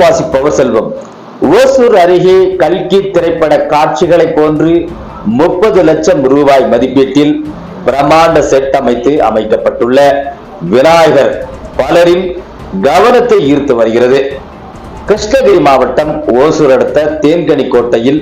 வாசிப்பவர் செல்வம். ஓசூர் அருகே கல்கி திரைப்பட காட்சிகளை போன்று முப்பது லட்சம் ரூபாய் மதிப்பீட்டில் பிரம்மாண்ட செட் அமைத்து அமைக்கப்பட்டுள்ள விநாயகர் பலரின் கவனத்தை ஈர்த்து வருகிறது. கிருஷ்ணகிரி மாவட்டம் ஓசூர் அடுத்த தேன்கனி கோட்டையில்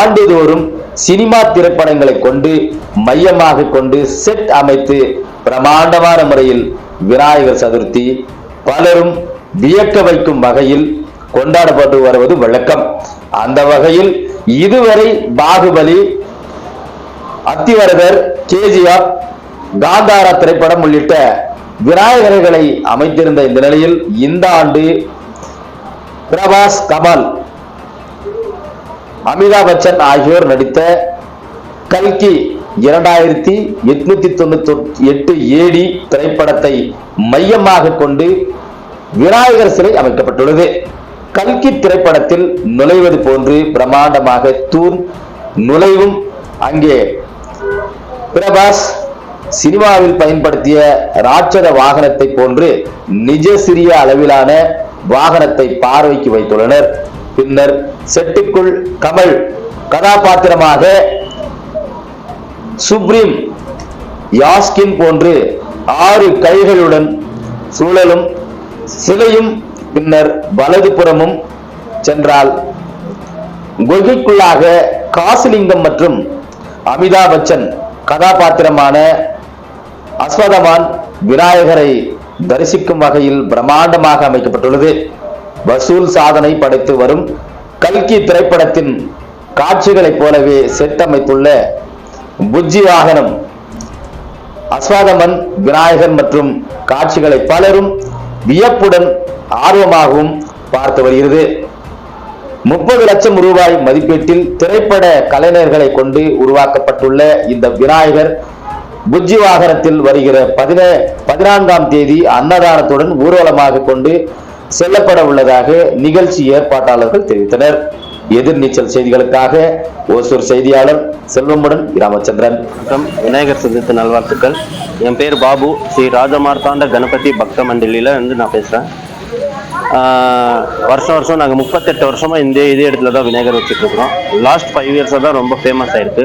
ஆண்டுதோறும் சினிமா திரைப்படங்களை கொண்டு மையமாக கொண்டு செட் அமைத்து பிரமாண்டமான முறையில் விநாயகர் சதுர்த்தி பலரும் வியக்க வைக்கும் வகையில் கொண்டாடப்பட்டு வருவது வழக்கம். அந்த வகையில் இதுவரை பாகுபலி அத்திவரதர் கேஜிஆர் காந்தாரா திரைப்படம் உள்ளிட்ட விநாயகர்களை அமைத்திருந்த இந்த நிலையில் இந்த ஆண்டு பிரபாஸ் கமல் அமிதாப் பச்சன் ஆகியோர் நடித்த கல்கி இரண்டாயிரத்தி எட்நூத்தி தொண்ணூத்தி எட்டு ஏடி திரைப்படத்தை மையமாக கொண்டு விநாயகர் சிலை அமைக்கப்பட்டுள்ளது. கல்கி திரைப்படத்தில் நுழைவது போன்று பிரம்மாண்டமாக தூண் நுழைவும். அங்கே பிரபாஸ் சினிமாவில் பயன்படுத்திய ராட்சத வாகனத்தை போன்று நிஜ சிறிய அளவிலான வாகனத்தை பார்வைக்கு வைத்துள்ளனர். பின்னர் செட்டுக்குள் கமல் கதாபாத்திரமாக சுப்ரீம் யாஸ்கின் போன்று ஆறு கைகளுடன் சூழலும் சிலையும் பின்னர் வலதுபுறமும் சென்றால் குகைக்குள்ளாக காசிலிங்கம் மற்றும் அமிதாப் பச்சன் கதாபாத்திரமான அஸ்வதமான் விநாயகரை தரிசிக்கும் வகையில் பிரம்மாண்டமாக அமைக்கப்பட்டுள்ளது. வசூல் சாதனை படைத்து வரும் கல்கி திரைப்படத்தின் காட்சிகளைப் போலவே செட்டமைத்துள்ள புஜ்ஜி வாகனம் அஸ்வாதமன் விநாயகர் மற்றும் காட்சிகளை பலரும் வியப்புடன் ஆர்வமாகவும் பார்த்து வருகிறது. முப்பது லட்சம் ரூபாய் மதிப்பீட்டில் திரைப்பட கலைஞர்களை கொண்டு உருவாக்கப்பட்டுள்ள இந்த விநாயகர் புஜ்ஜி வாகனத்தில் வருகிற பதின பதினான்காம் தேதி அன்னதானத்துடன் ஊர்வலமாக கொண்டு செல்லப்பட உள்ளதாக நிகழ்ச்சி ஏற்பாட்டாளர்கள் தெரிவித்தனர். எதிர்நீச்சல் செய்திகளுக்காக ஓசூர் செய்தியாளர் செல்வமுடன் ராமச்சந்திரன் விநாயகர் சதுர்த்தி நல்வாழ்த்துக்கள். என் பேர் பாபு. ஸ்ரீ ராஜமார்த்தாண்ட கணபதி பக்த மண்டலியில் இருந்து நான் பேசுகிறேன் வருஷம் வருஷம் நாங்கள் முப்பத்தெட்டு வருஷமாக இந்த இதே இடத்துல தான் விநாயகர் வச்சுட்ருக்குறோம் லாஸ்ட் ஃபைவ் இயர்ஸாக தான் ரொம்ப ஃபேமஸ் ஆயிருக்கு.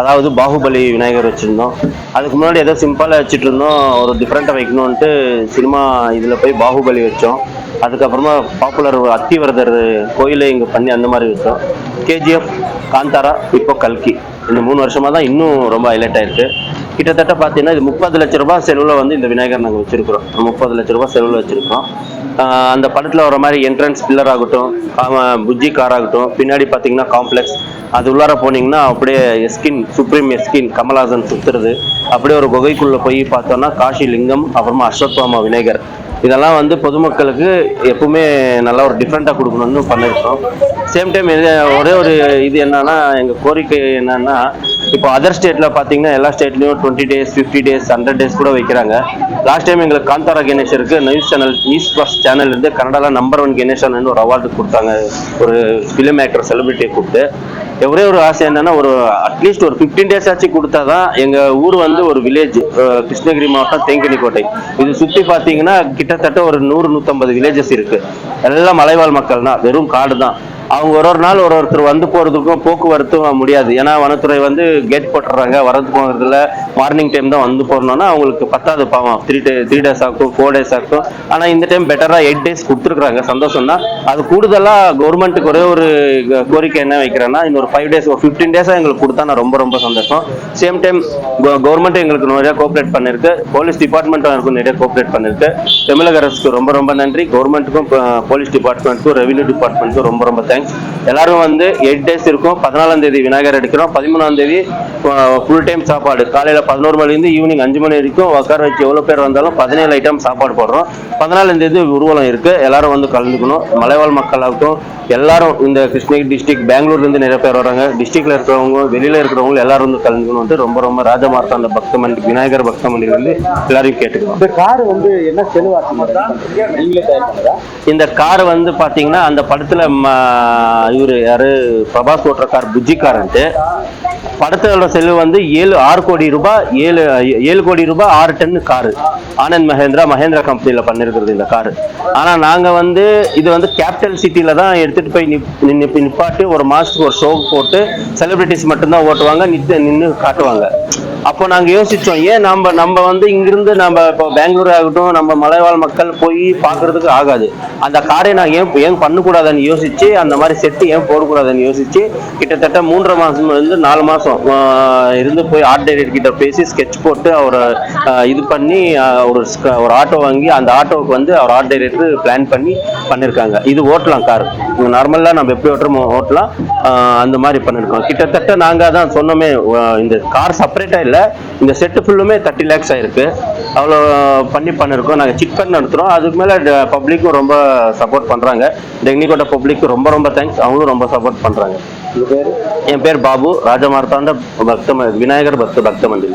அதாவது பாகுபலி விநாயகர் வச்சுருந்தோம். அதுக்கு முன்னாடி ஏதோ சிம்பிளாக வச்சுட்டு இருந்தோம். ஒரு டிஃப்ரெண்ட்டாக வைக்கணுன்ட்டு சினிமா இதில் போய் பாகுபலி வச்சோம். அதுக்கப்புறமா பாப்புலர் அத்திவரதர் கோயிலே இங்கே பண்ணி அந்த மாதிரி விஷயம். கேஜிஎஃப் காந்தாரா இப்போ கல்கி இந்த மூணு வருஷமாக தான் இன்னும் ரொம்ப ஹைலைட் ஆயிருக்கு. கிட்டத்தட்ட பார்த்தீங்கன்னா இது முப்பது லட்ச ரூபாய் செலவில் வந்து இந்த விநாயகர் நாங்கள் வச்சிருக்கிறோம். முப்பது லட்ச ரூபாய் செலவில் வச்சிருக்கோம் அந்த படத்தில் வர மாதிரி என்ட்ரன்ஸ் பில்லர் ஆகட்டும் புஜ்ஜி கார் ஆகட்டும் பின்னாடி பார்த்தீங்கன்னா காம்ப்ளெக்ஸ் அது உள்ளார போனீங்கன்னா அப்படியே எஸ்கின் சுப்ரீம் எஸ்கின் கமல்ஹாசன் சுத்துறது. அப்படியே ஒரு குகைக்குள்ளே போய் பார்த்தோம்னா காஷி லிங்கம் அப்புறமா அஸ்வத்வாமா விநாயகர். இதெல்லாம் வந்து பொதுமக்களுக்கு எப்பவுமே நல்லா ஒரு டிஃப்ரெண்ட்டாக கொடுக்கணும்னு பண்ணியிருக்கோம் சேம் டைம் ஒரே ஒரு இது என்னன்னா எங்கள் கோரிக்கை என்னன்னா இப்போ அதர் ஸ்டேட்ல பாத்தீங்கன்னா எல்லா ஸ்டேட்லயும் twenty days fifty days hundred days கூட வைக்கிறாங்க. லாஸ்ட் டைம் எங்களுக்கு Kantara கணேஷருக்கு news channel news plus channel இருந்து கனடால நம்பர் ஒன் கணேசன் ஒரு அவார்டு கொடுத்தாங்க. ஒரு ஃபிலிம் ஆக்டர் செலிபிரிட்டியை கூப்பிட்டு. ஒரே ஒரு ஆசை என்னன்னா ஒரு அட்லீஸ்ட் ஒரு ஃபிஃப்டீன் டேஸ் ஆச்சு கொடுத்தாதான் எங்க ஊர் வந்து ஒரு வில்லேஜ் கிருஷ்ணகிரி மாவட்டம் தேங்கனி கோட்டை இது சுத்தி பாத்தீங்கன்னா கிட்டத்தட்ட ஒரு நூறு நூத்தம்பது வில்லேஜஸ் இருக்கு. எல்லாம் மலைவாழ் மக்கள் தான் வெறும் காடு தான் அவங்க ஒரு ஒரு நாள் ஒரு ஒருத்தர் வந்து போகிறதுக்கும் போக்குவரத்தும் முடியாது. ஏன்னா வனத்துறை வந்து கேட் போட்டுறாங்க. வரது போகிறதுல மார்னிங் டைம் தான் வந்து போடணும்னா அவங்களுக்கு பத்தாவது பாவம். த்ரீ டே த்ரீ டேஸ் ஆகும் ஃபோர் டேஸ் ஆகும் ஆனால் இந்த டைம் பெட்டராக எயிட் டேஸ் கொடுத்துருக்குறாங்க. சந்தோஷம் தான் அது கூடுதலாக கவர்மெண்ட்டுக்கு ஒரே ஒரு க- கோரிக்கை என்ன வைக்கிறேன்னா இன்னொரு ஃபைவ் டேஸ் ஒரு ஃபிஃப்டீன் டேஸாக எங்களுக்கு கொடுத்தா நான் ரொம்ப ரொம்ப சந்தோஷம். சேம் டைம் கவர்மெண்ட் எங்களுக்கு நிறைய கோஆப்ரேட் பண்ணிருக்கு. போலீஸ் டிபார்ட்மெண்ட்டும் எனக்கு நிறைய கோஆப்ரேட் பண்ணிருக்கு. தமிழக அரசுக்கு ரொம்ப ரொம்ப நன்றி. கவர்மெண்ட்டுக்கும் போலீஸ் டிபார்ட்மெண்ட்டுக்கும் ரெவன்யூ டிபார்ட்மெண்ட்டுக்கும் ரொம்ப ரொம்ப தேங்க்ஸ் எல்லாரும் வந்து எயிட் டேஸ் இருக்கும். பதினாலாம் தேதி விநாயகர் எடுக்கிறோம். பதிமூணாம் தேதி ஃபுல் டைம் சாப்பாடு. காலையில பதினோரு மணிலேருந்து ஈவினிங் அஞ்சு மணி வரைக்கும் உட்கார வச்சு எவ்வளோ பேர் வந்தாலும் பதினேழு ஐட்டம் சாப்பாடு போடுறோம். பதினாலாம் தேதி ஊர்வலம் இருக்கு. எல்லாரும் வந்து கலந்துக்கணும். மலைவாழ் மக்களாகட்டும் எல்லாரும் இந்த கிருஷ்ணகிரி டிஸ்ட்ரிக்ட் பெங்களூர்ல இருந்து நிறைய பேர் வராங்க. டிஸ்ட்ரிக்ட்ல இருக்கிறவங்க வெளியில இருக்கிறவங்க எல்லாரும் வந்து கலந்துக்கணும் ரொம்ப ரொம்ப ராஜமார்த்தாண்ட பக்த மண்டி விநாயகர் பக்த மண்டியில இருந்து எல்லாரையும் கேட்டுக்கிறோம் இந்த கார் வந்து என்ன பண்ணதா இந்த கார் வந்து பாத்தீங்கன்னா அந்த படத்துல இவரு யாரு? பிரபாஸ் ஓட்டுற கார் புஜிக்காரன்ட்டு படத்தோட செலவு வந்து ஏழு ஆறு கோடி ரூபாய் ஏழு ஏழு கோடி ரூபாய் ஆறு டன் காரு. ஆனந்த் மகேந்திரா மகேந்திரா கம்பெனியில் பண்ணிருக்கிறது இந்த காரு. ஆனால் நாங்கள் வந்து இது வந்து கேபிட்டல் சிட்டியில் தான் எடுத்துகிட்டு போய் நிப் நிப்பாட்டி ஒரு மாதத்துக்கு ஒரு ஷோ போட்டு செலிபிரிட்டிஸ் மட்டும்தான் ஓட்டுவாங்க நின்று நின்று காட்டுவாங்க. அப்போ நாங்கள் யோசிச்சோம் ஏன் நம்ம நம்ம வந்து இங்கிருந்து நம்ம இப்போ பெங்களூர் ஆகட்டும் நம்ம மலைவாழ் மக்கள் போய் பார்க்கறதுக்கு ஆகாது. அந்த காரை நான் ஏன் ஏன் பண்ணக்கூடாதுன்னு யோசிச்சு அந்த மாதிரி செட்டு ஏன் போடக்கூடாதுன்னு யோசிச்சு கிட்டத்தட்ட மூன்றரை மாசம் இருந்து நாலு மாசம் இருந்து போய் ஆர்ட் டைரக்டர் கிட்ட பேசி ஸ்கெட்ச் போட்டு அவரை இது பண்ணி ஒரு ஒரு ஆட்டோ வாங்கி அந்த ஆட்டோவுக்கு வந்து அவர் ஆர்ட் டைரக்டர் பிளான் பண்ணி பண்ணியிருக்காங்க இது ஓட்டலாம் கார் நார்மலாக நம்ம எப்படி ஓட்டுறோமோ ஓட்டலாம். அந்த மாதிரி பண்ணியிருக்கோம் கிட்டத்தட்ட நாங்கள் அதான் சொன்னோமே இந்த கார் செப்பரேட்டாக இல்லை இந்த செட்டு ஃபுல்லுமே தேர்ட்டி லேக்ஸ் ஆயிருக்கு. அவ்வளோ பண்ணி பண்ணியிருக்கோம் நாங்கள் பண்ணி நடத்துகிறோம் அதுக்கு மேலே பப்ளிக்கும் ரொம்ப சப்போர்ட் பண்ணுறாங்க டெக்னிக்கோட பப்ளிக் ரொம்ப ரொம்ப தேங்க்ஸ் அவங்களும் ரொம்ப சப்போர்ட் பண்ணுறாங்க என் பேர் பாபு. ராஜமார்த்தாண்ட பக்த விநாயகர் பக்த பக்த மந்திரி.